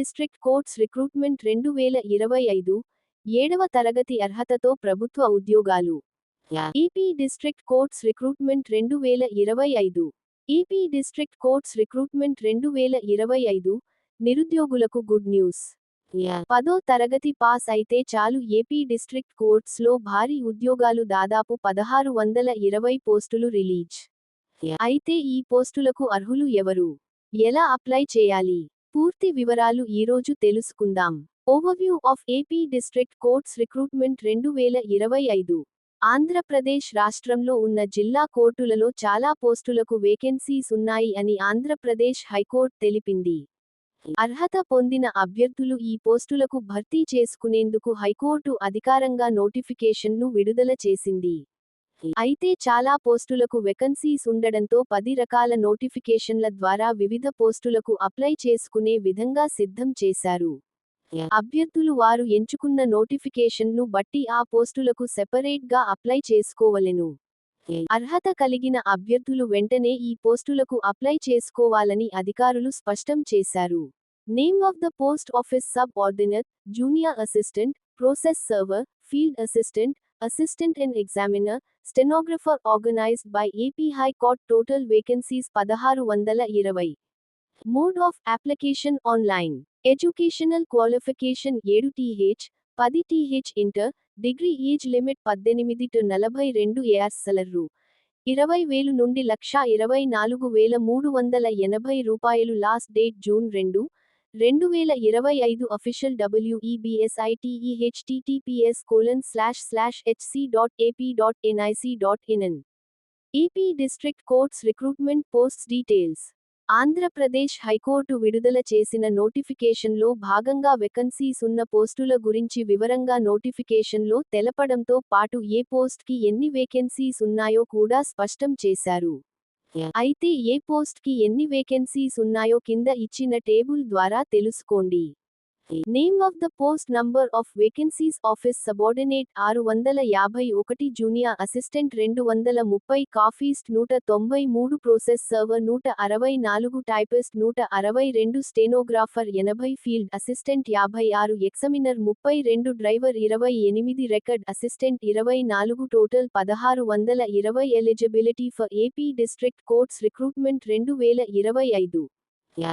District courts recruitment రెండు వేల ఇరవై ఐదు ఏడవ తరగతి అర్హతతో ప్రభుత్వ ఉద్యోగాలు. ఏపీ డిస్ట్రిక్ట్ కోర్ట్స్ రిక్రూట్మెంట్ రెండు వేల ఇరవై ఐదు. ఏపీ డిస్ట్రిక్ట్ కోర్ట్స్ రిక్రూట్మెంట్ రెండు వేల ఇరవై ఐదు నిరుద్యోగులకు గుడ్ న్యూస్. పదో తరగతి పాస్ అయితే చాలు. ఏపీ డిస్ట్రిక్ట్ కోర్ట్స్లో భారీ ఉద్యోగాలు దాదాపు పదహారు వందల ఇరవై పోస్టులు రిలీజ్. అయితే ఈ పోస్టులకు అర్హులు ఎవరు? ఎలా అప్లై చేయాలి? పూర్తి వివరాలు ఈరోజు తెలుసుకుందాం. Overview of AP district courts recruitment రెండు వేల ఇరవై ఐదు. ఆంధ్రప్రదేశ్ రాష్ట్రంలో ఉన్న జిల్లా కోర్టులలో చాలా పోస్టులకు వేకెన్సీస్ ఉన్నాయి అని ఆంధ్రప్రదేశ్ హైకోర్టు తెలిపింది. అర్హత పొందిన అభ్యర్థులు ఈ పోస్టులకు భర్తీ చేసుకునేందుకు హైకోర్టు అధికారంగా నోటిఫికేషన్ను విడుదల చేసింది. అయితే చాలా పోస్టులకు వెకన్సీస్ ఉండడంతో పది రకాల నోటిఫికేషన్ల ద్వారా వివిధ పోస్టులకు అప్లై చేసుకునే విధంగా సిద్ధం చేశారు. అభ్యర్థులు వారు ఎంచుకున్న నోటిఫికేషన్ను బట్టి ఆ పోస్టులకు సెపరేట్గా అప్లై చేసుకోవలెను. అర్హత కలిగిన అభ్యర్థులు వెంటనే ఈ పోస్టులకు అప్లై చేసుకోవాలని అధికారులు స్పష్టం చేశారు. Name of the post office subordinate junior assistant process server field assistant assistant and examiner stenographer organized by AP high court total vacancies పదహారు వందల ఇరవై. Mode of application online educational qualification ఏడు టీహెచ్ పది TH inter degree age limit పద్దెనిమిది to నలభై రెండు ఏఆర్సలర్రు ఇరవై వేలు నుండి లక్ష ఇరవై నాలుగు వేల మూడు వందల ఎనభై రూపాయలు లాస్ట్ డేట్ జూన్ రెండు రెండు వేల ఇరవై ఐదు official website https colon slash slash HC dot AP dot NIC dot ఇన్ఎన్ AP district courts recruitment posts details Andhra Pradesh high court విడుదల చేసిన నోటిఫికేషన్లో భాగంగా వెకన్సీస్ ఉన్న పోస్టుల గురించి వివరంగా నోటిఫికేషన్లో తెలపడంతో పాటు ఏ పోస్ట్కి ఎన్ని వేకెన్సీస్ ఉన్నాయో కూడా స్పష్టం చేశారు. అయితే ఏ పోస్ట్కి ఎన్ని వేకెన్సీస్ ఉన్నాయో కింద ఇచ్చిన టేబుల్ ద్వారా తెలుసుకోండి. Name of the post number of vacancies office subordinate ఆరు వందల యాభై ఒకటి జూనియర్ అసిస్టెంట్ రెండు వందల ముప్పై కాఫీస్ట్ నూట తొంభై మూడు ప్రోసెస్ సర్వర్ నూట అరవై నాలుగు టైపిస్ట్ నూట అరవై రెండు స్టెనోగ్రాఫర్ ఎనభై ఫీల్డ్ అసిస్టెంట్ యాభై ఆరు ఎక్సమినర్ ముప్పై రెండు డ్రైవర్ ఇరవై ఎనిమిది రికార్డ్ అసిస్టెంట్ ఇరవై నాలుగు టోటల్ పదహారు వందల ఇరవై eligibility for AP district courts recruitment రెండు వేల ఇరవై ఐదు.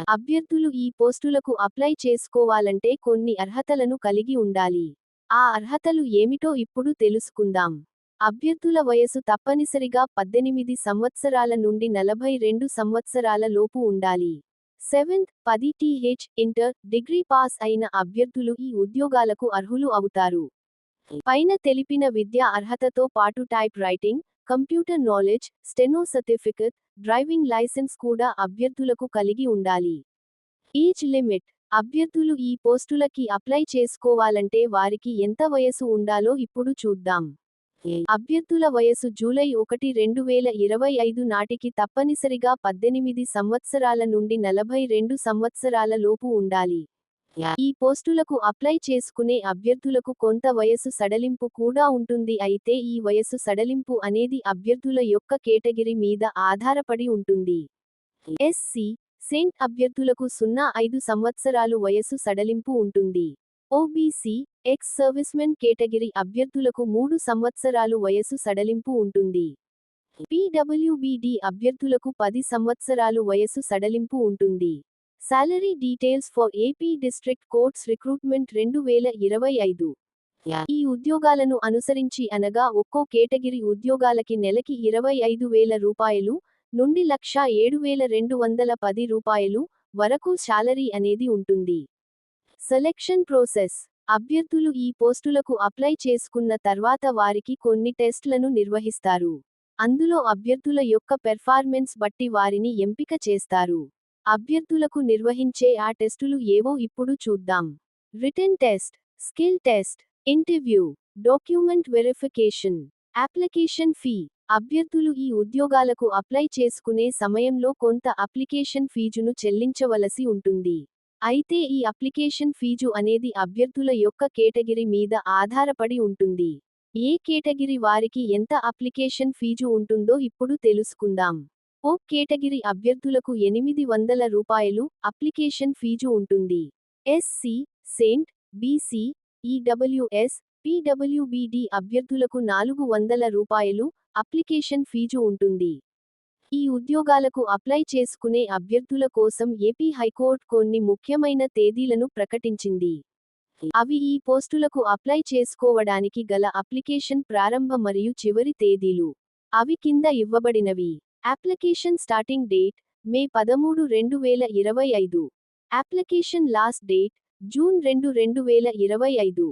అభ్యర్థులు ఈ పోస్టులకు అప్లై చేసుకోవాలంటే కొన్ని అర్హతలను కలిగి ఉండాలి. ఆ అర్హతలు ఏమిటో ఇప్పుడు తెలుసుకుందాం. అభ్యర్థుల వయసు తప్పనిసరిగా పద్దెనిమిది సంవత్సరాల నుండి నలభై రెండు సంవత్సరాల లోపు ఉండాలి. సెవెంత్ పది టీహెచ్ ఇంటర్ డిగ్రీ పాస్ అయిన అభ్యర్థులు ఈ ఉద్యోగాలకు అర్హులు అవుతారు. పైన తెలిపిన విద్యా అర్హతతో పాటు type writing computer knowledge steno certificate driving licence కూడా అభ్యర్థులకు కలిగి ఉండాలి. ఏజ్ లిమిట్ అభ్యర్థులు ఈ పోస్టులకి అప్లై చేసుకోవాలంటే వారికి ఎంత వయసు ఉండాలో ఇప్పుడు చూద్దాం. అభ్యర్థుల వయసు జూలై ఒకటి రెండు వేల ఇరవై ఐదు నాటికి తప్పనిసరిగా పద్దెనిమిది సంవత్సరాల నుండి నలభై రెండు సంవత్సరాల లోపు ఉండాలి. ఈ పోస్టులకు అప్లై చేసుకునే అభ్యర్థులకు కొంత వయసు సడలింపు కూడా ఉంటుంది. అయితే ఈ వయసు సడలింపు అనేది అభ్యర్థుల యొక్క కేటగిరీ మీద ఆధారపడి ఉంటుంది. ఎస్సి సెంట్ అభ్యర్థులకు సున్నా ఐదు సంవత్సరాలు వయసు సడలింపు ఉంటుంది. ఓబీసీ ఎక్స్ సర్వీస్మెన్ కేటగిరీ అభ్యర్థులకు మూడు సంవత్సరాలు వయసు సడలింపు ఉంటుంది. పీడబ్ల్యూబీడీ అభ్యర్థులకు పది సంవత్సరాలు వయసు సడలింపు ఉంటుంది. Salary details for AP district courts recruitment రెండు వేల ఇరవై ఐదు. ఈ ఉద్యోగాలను అనుసరించి అనగా ఒక్కో కేటగిరీ ఉద్యోగాలకి నెలకి ఇరవై ఐదు వేల రూపాయలు నుండి లక్ష ఏడు వేల రెండు వందల పది రూపాయలు వరకు శాలరీ అనేది ఉంటుంది. Selection process. అభ్యర్థులు ఈ పోస్టులకు అప్లై చేసుకున్న తర్వాత వారికి కొన్ని టెస్ట్లను నిర్వహిస్తారు. అందులో అభ్యర్థుల యొక్క పెర్ఫార్మెన్స్ బట్టి వారిని ఎంపిక చేస్తారు. అభ్యర్థులకు నిర్వహించే ఆ టెస్టులు ఏవో ఇప్పుడు చూద్దాం. Written test skill test interview document verification application fee. అభ్యర్థులు ఈ ఉద్యోగాలకు అప్లై చేసుకునే సమయంలో కొంత అప్లికేషన్ ఫీజును చెల్లించవలసి ఉంటుంది. అయితే ఈ అప్లికేషన్ ఫీజు అనేది అభ్యర్థుల యొక్క కేటగిరీ మీద ఆధారపడి ఉంటుంది. ఏ కేటగిరీ వారికి ఎంత అప్లికేషన్ ఫీజు ఉంటుందో ఇప్పుడు తెలుసుకుందాం. ఓ కేటగిరీ అభ్యర్థులకు ఎనిమిది వందల రూపాయలు అప్లికేషన్ ఫీజు ఉంటుంది. SC ST BC EWS PWBD అభ్యర్థులకు నాలుగు వందల రూపాయలు అప్లికేషన్ ఫీజు ఉంటుంది. ఈ ఉద్యోగాలకు అప్లై చేసుకునే అభ్యర్థుల కోసం ఏపీ హైకోర్టు కొన్ని ముఖ్యమైన తేదీలను ప్రకటించింది. అవి ఈ పోస్టులకు అప్లై చేసుకోవడానికి గల అప్లికేషన్ ప్రారంభ మరియు చివరి తేదీలు. అవి కింద ఇవ్వబడినవి. అప్లికేషన్ స్టార్టింగ్ డేట్ మే పదమూడు రెండు వేల ఇరవై ఐదు. అప్లికేషన్ లాస్ట్ డేట్ జూన్ రెండు రెండు వేల ఇరవై ఐదు.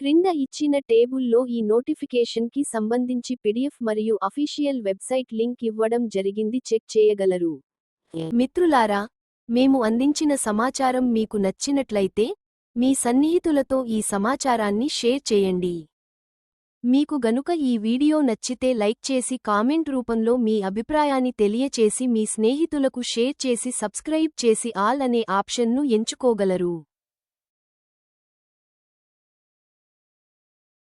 క్రింద ఇచ్చిన టేబుల్లో ఈ నోటిఫికేషన్కి సంబంధించి పిడిఎఫ్ మరియు అఫీషియల్ వెబ్సైట్ లింక్ ఇవ్వడం జరిగింది చెక్ చేయగలరు. మిత్రులారా మేము అందించిన సమాచారం మీకు నచ్చినట్లయితే మీ సన్నిహితులతో ఈ సమాచారాన్ని షేర్ చేయండి. మీకు గనుక ఈ వీడియో నచ్చితే లైక్ చేసి కామెంట్ రూపంలో మీ అభిప్రాయాన్ని తెలియచేసి మీ స్నేహితులకు షేర్ చేసి సబ్స్క్రైబ్ చేసి ఆల్ అనే ఆప్షన్ను ఎంచుకోగలరు.